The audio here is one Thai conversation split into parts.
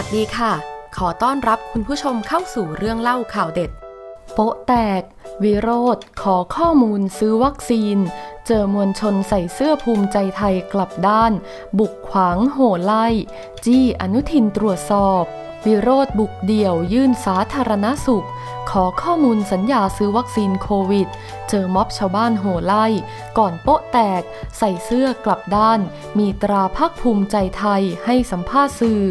วัสดีค่ะ ขอต้อนรับคุณผู้ชมเข้าสู่เรื่องเล่าข่าวเด็ด โป๊ะแตก วิโรธขอข้อมูลซื้อวัคซีน เจอมวลชนใส่เสื้อภูมิใจไทยกลับด้าน บุกขวางโหไล่ จี้อนุทินตรวจสอบ วิโรธบุกเดี่ยวยื่นสาธารณสุข ขอข้อมูลสัญญาซื้อวัคซีนโควิด เจอม็อบชาวบ้านโหไล่ ก่อนโป๊ะแตก ใส่เสื้อกลับด้าน มีตราพักภูมิใจไทยให้สัมภาษณ์สื่อ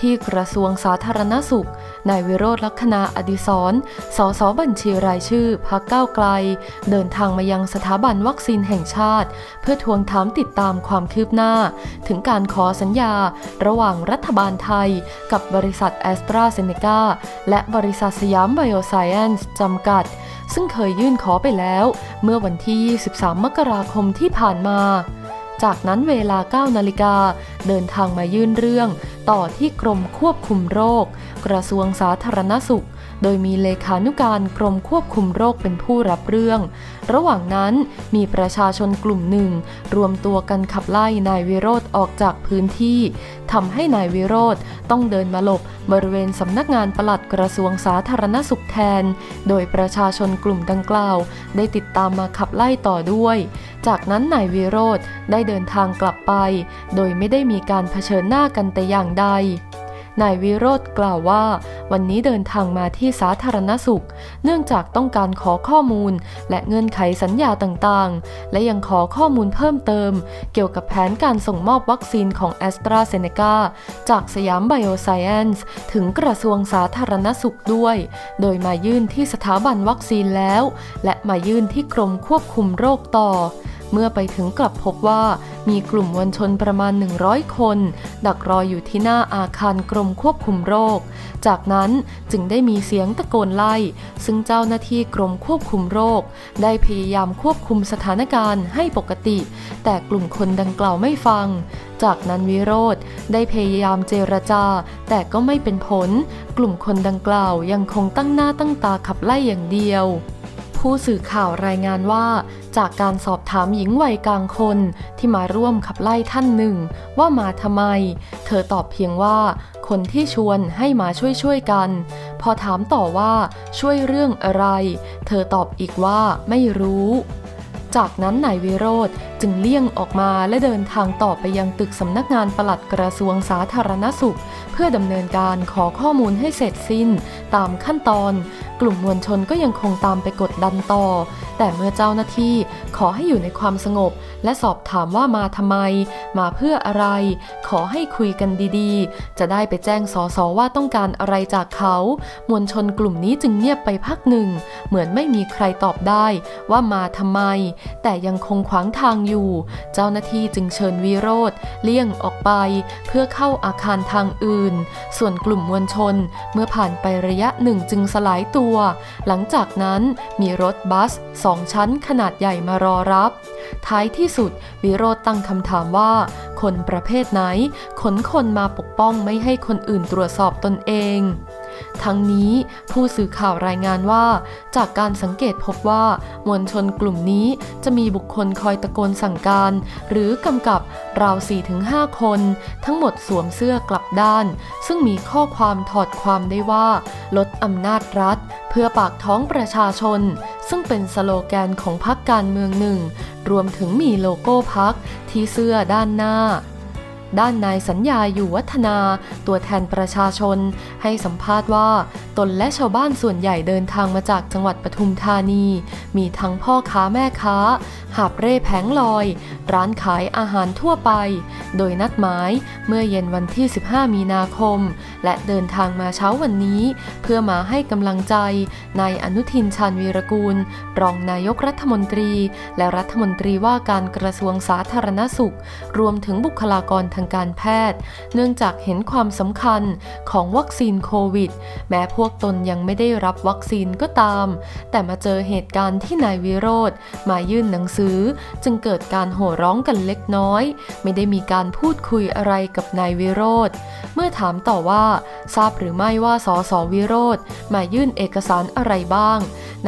ที่กระทรวงสาธารณสุข นายวิโรธลักษณะอดิศรสสบัญชีรายชื่อพักก้าวไกล เดินทางมายังสถาบันวัคซีนแห่งชาติ เพื่อทวงถามติดตามความคืบหน้า ถึงการขอสัญญา ระหว่างรัฐบาลไทย กับบริษัทแอสตราเซเนกาและบริษัทสยามไบโอไซเอนซ์จำกัด ซึ่งเคยยื่นขอไปแล้ว เมื่อวันที่ 23 มกราคมที่ผ่านมาจากนั้นเวลา 9 นาฬิกา เดินทางมายื่นเรื่อง ต่อที่กรมควบคุมโรค กระทรวงสาธารณสุข โดยมีเลขานุการกรมควบคุมโรคเป็นผู้รับเรื่อง ระหว่างนั้นมีประชาชนกลุ่มหนึ่ง รวมตัวกันขับไล่นายวิโรธออกจากพื้นที่ทำให้นายวิโรธต้องเดินมาหลบบริเวณสำนักงานปลัดกระทรวงสาธารณสุขแทน โดยประชาชนกลุ่มดังกล่าว ได้ติดตามมาขับไล่ต่อด้วย จากนั้นนายวิโรธได้เดินทางกลับไป โดยไม่ได้มีการเผชิญหน้ากันแต่อย่างใด นายวิโรธกล่าวว่า วันนี้เดินทางมาที่สาธารณสุข เนื่องจากต้องการขอข้อมูล และเงื่อนไขสัญญาต่างๆ และยังขอข้อมูลเพิ่มเติม เกี่ยวกับแผนการส่งมอบวัคซีนของแอสตราเซเนกาจากสยามไบโอไซเอนซ์ถึงกระทรวงสาธารณสุขด้วย โดยมายื่นที่สถาบันวัคซีนแล้ว และมายื่นที่กรมควบคุมโรคต่อ เมื่อไปถึงกลับพบว่ามีกลุ่มมวลชนประมาณ 100 คน ดักรออยู่ที่หน้าอาคารกรมควบคุมโรค จากนั้นจึงได้มีเสียงตะโกนไล่ ซึ่งเจ้าหน้าที่กรมควบคุมโรค ได้พยายามควบคุมสถานการณ์ให้ปกติ แต่กลุ่มคนดังกล่าวไม่ฟัง จากนั้นวิโรธได้พยายามเจรจา แต่ก็ไม่เป็นผล กลุ่มคนดังกล่าวยังคงตั้งหน้าตั้งตาขับไล่อย่างเดียวผู้สื่อข่าวรายงานว่า จากการสอบถามหญิงวัยกลางคนที่มาร่วมขับไล่ท่านหนึ่ง ว่ามาทำไม เธอตอบเพียงว่า คนที่ชวนให้มาช่วยช่วยกัน พอถามต่อว่าช่วยเรื่องอะไร เธอตอบอีกว่าไม่รู้ จากนั้นนายวิโรธจึงเลี่ยงออกมาและเดินทางต่อไปยังตึกสำนักงานปลัดกระทรวงสาธารณสุข เพื่อดำเนินการขอข้อมูลให้เสร็จสิ้น ตามขั้นตอน กลุ่มมวลชนก็ยังคงตามไปกดดันต่อ แต่เมื่อเจ้าหน้าที่ขอให้อยู่ในความสงบ และสอบถามว่ามาทำไม มาเพื่ออะไร ขอให้คุยกันดีๆ จะได้ไปแจ้งสอสอว่าต้องการอะไรจากเขา มวลชนกลุ่มนี้จึงเงียบไปพักหนึ่ง เหมือนไม่มีใครตอบได้ว่ามาทำไมแต่ยังคงขวางทางอยู่ เจ้าหน้าที่จึงเชิญวิโรธเลี่ยงออกไปเพื่อเข้าอาคารทางอื่น ส่วนกลุ่มมวลชนเมื่อผ่านไประยะหนึ่งจึงสลายตัว หลังจากนั้นมีรถบัสสองชั้นขนาดใหญ่มารอรับ ท้ายที่สุดวิโรธตั้งคำถามว่า คนประเภทไหนขนคนมาปกป้องไม่ให้คนอื่นตรวจสอบตนเอง ทั้งนี้ผู้สื่อข่าวรายงานว่า จากการสังเกตพบว่ามวลชนกลุ่มนี้จะมีบุคคลคอยตะโกนสั่งการ หรือกำกับราว 4-5 คน ทั้งหมดสวมเสื้อกลับด้าน ซึ่งมีข้อความถอดความได้ว่า ลดอำนาจรัฐ เพื่อปากท้องประชาชน ซึ่งเป็นสโลแกนของพรรคการเมืองหนึ่ง รวมถึงมีโลโก้พักที่เสื้อด้านหน้า ด้านนายสัญญาอยู่วัฒนา ตัวแทนประชาชน ให้สัมภาษณ์ว่า ตนและชาวบ้านส่วนใหญ่เดินทางมาจากจังหวัดปทุมธานี มีทั้งพ่อค้าแม่ค้า หาบเร่แผงลอย ร้านขายอาหารทั่วไป โดยนัดหมายเมื่อเย็นวันที่ 15 มีนาคม และเดินทางมาเช้าวันนี้ เพื่อมาให้กำลังใจนายอนุทินชาญวีรกูล รองนายกรัฐมนตรี และรัฐมนตรีว่าการกระทรวงสาธารณสุข รวมถึงบุคลากรทางการแพทย์ เนื่องจากเห็นความสำคัญของวัคซีนโควิด แม้พวกตนยังไม่ได้รับวัคซีนก็ตาม แต่มาเจอเหตุการณ์ที่นายวิโรธมายื่นหนังสือ จึงเกิดการโห่ร้องกันเล็กน้อย ไม่ได้มีการพูดคุยอะไรกับนายวิโรธเมื่อถามต่อว่า ทราบหรือไม่ว่าสสวิโรธมายื่นเอกสารอะไรบ้าง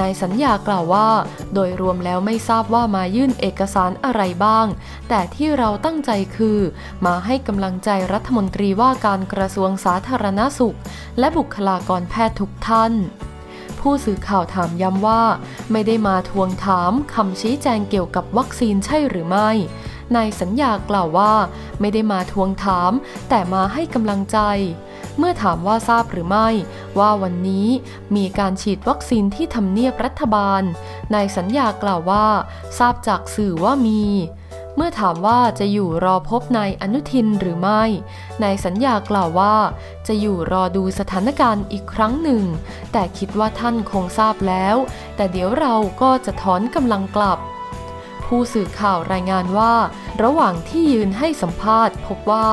นายสัญญากล่าวว่า โดยรวมแล้วไม่ทราบว่ามายื่นเอกสารอะไรบ้าง แต่ที่เราตั้งใจคือ มาให้กำลังใจรัฐมนตรีว่าการกระทรวงสาธารณสุข และบุคลากรแพทย์ทุกท่าน ผู้สื่อข่าวถามย้ำว่า ไม่ได้มาทวงถามคำชี้แจงเกี่ยวกับวัคซีนใช่หรือไม่นายสัญญากล่าวว่า ไม่ได้มาทวงถาม แต่มาให้กำลังใจ เมื่อถามว่าทราบหรือไม่ ว่าวันนี้มีการฉีดวัคซีนที่ทำเนียบรัฐบาลนายสัญญากล่าวว่า ทราบจากสื่อว่ามี เมื่อถามว่าจะอยู่รอพบนายอนุทินหรือไม่ นายสัญญากล่าวว่า จะอยู่รอดูสถานการณ์อีกครั้งหนึ่ง แต่คิดว่าท่านคงทราบแล้ว แต่เดี๋ยวเราก็จะถอนกำลังกลับ ผู้สื่อข่าวรายงานว่า ระหว่างที่ยืนให้สัมภาษณ์ พบว่า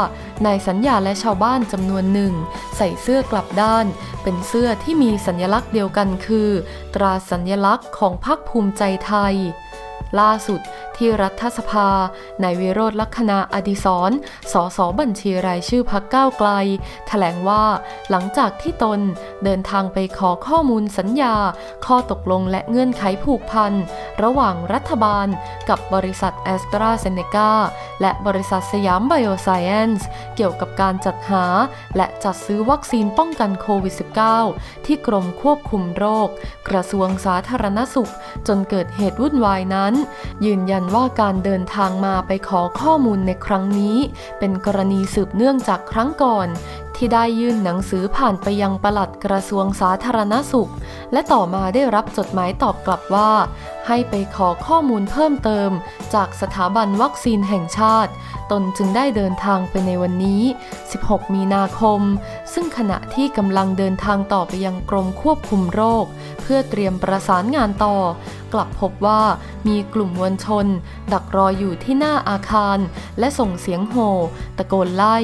นายสัญญาและชาวบ้านจำนวนหนึ่ง ใส่เสื้อกลับด้าน เป็นเสื้อที่มีสัญลักษณ์เดียวกันคือ ตราสัญลักษณ์ของพรรคภูมิใจไทย ล่าสุดที่รัฐสภานายวิโรธลักษณะอดิศรสสบัญชีรายชื่อพักก้าวไกล แถลงว่าหลังจากที่ตนเดินทางไปขอข้อมูลสัญญา ข้อตกลงและเงื่อนไขผูกพัน ระหว่างรัฐบาลกับบริษัทแอสตราเซเนกาและบริษัทสยามไบโอไซเอนซ์เกี่ยวกับการจัดหา และจัดซื้อวัคซีนป้องกันโควิด -19 ที่กรมควบคุมโรค กระทรวงสาธารณสุข จนเกิดเหตุวุ่นวายนั้นยืนยันว่าการเดินทางมาไปขอข้อมูลในครั้งนี้ เป็นกรณีสืบเนื่องจากครั้งก่อน ที่ได้ยื่นหนังสือผ่านไปยังปลัดกระทรวงสาธารณสุข และต่อมาได้รับจดหมายตอบกลับว่า ให้ไปขอข้อมูลเพิ่มเติม จากสถาบันวัคซีนแห่งชาติ ตนจึงได้เดินทางไปในวันนี้ 16 มีนาคม ซึ่งขณะที่กำลังเดินทางต่อไปยังกรมควบคุมโรค เพื่อเตรียมประสานงานต่อ กลับพบว่ามีกลุ่มมวลชน ดักรออยู่ที่หน้าอาคาร และส่งเสียงโห่ตะโกนไล่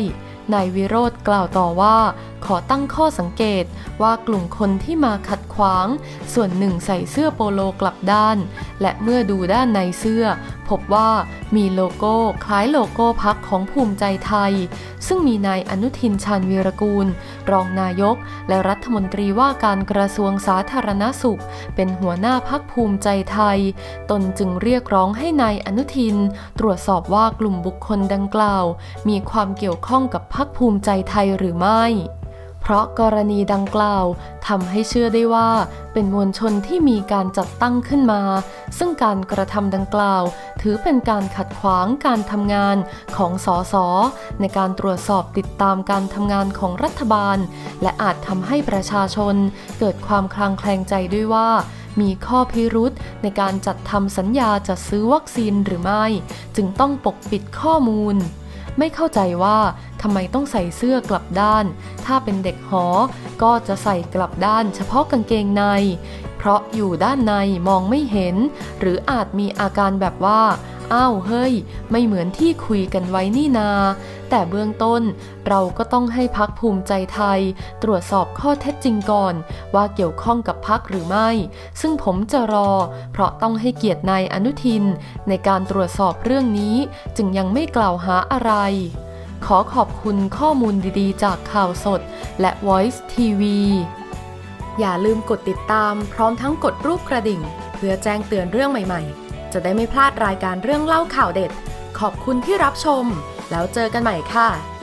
นายวิโรธกล่าวต่อว่า ขอตั้งข้อสังเกตว่ากลุ่มคนที่มาขัดขวาง ส่วนหนึ่งใส่เสื้อโปโลกลับด้าน และเมื่อดูด้านในเสื้อ พบว่ามีโลโก้คล้ายโลโก้พักของภูมิใจไทย ซึ่งมีนายอนุทินชาญวีรกูล รองนายก และรัฐมนตรีว่าการกระทรวงสาธารณสุข เป็นหัวหน้าพักภูมิใจไทย ตนจึงเรียกร้องให้นายอนุทิน ตรวจสอบว่ากลุ่มบุคคลดังกล่าว มีความเกี่ยวข้องกับพักภูมิใจไทยหรือไม่ เพราะกรณีดังกล่าวทำให้เชื่อได้ว่า เป็นมวลชนที่มีการจัดตั้งขึ้นมา ซึ่งการกระทำดังกล่าว ถือเป็นการขัดขวางการทำงานของสสในการตรวจสอบติดตามการทำงานของรัฐบาล และอาจทำให้ประชาชน เกิดความคลางแคลงใจด้วยว่ามีข้อพิรุษในการจัดทำสัญญาจัดซื้อวัคซีนหรือไม่ จึงต้องปกปิดข้อมูล ไม่เข้าใจว่าำไมต้องใส่เสื้อกลับด้าน ถ้าเป็นเด็กหอ ก็จะใส่กลับด้านเฉพาะกางเกงใน เพราะอยู่ด้านในมองไม่เห็น หรืออาจมีอาการแบบว่า อ้าวเฮ้ย ไม่เหมือนที่คุยกันไว้นี่นา แต่เบื้องต้นเราก็ต้องให้พักภูมิใจไทย ตรวจสอบข้อเท็จจริงก่อน ว่าเกี่ยวข้องกับพักหรือไม่ ซึ่งผมจะรอ เพราะต้องให้เกียรตินายอนุทิน ในการตรวจสอบเรื่องนี้ จึงยังไม่กล่าวหาอะไร ขอขอบคุณข้อมูลดีๆ จากข่าวสด และ Voice TV อย่าลืมกดติดตามพร้อมทั้งกดรูปกระดิ่ง เพื่อแจ้งเตือนเรื่องใหม่ๆ จะได้ไม่พลาดรายการเรื่องเล่าข่าวเด็ด ขอบคุณที่รับชม แล้วเจอกันใหม่ค่ะ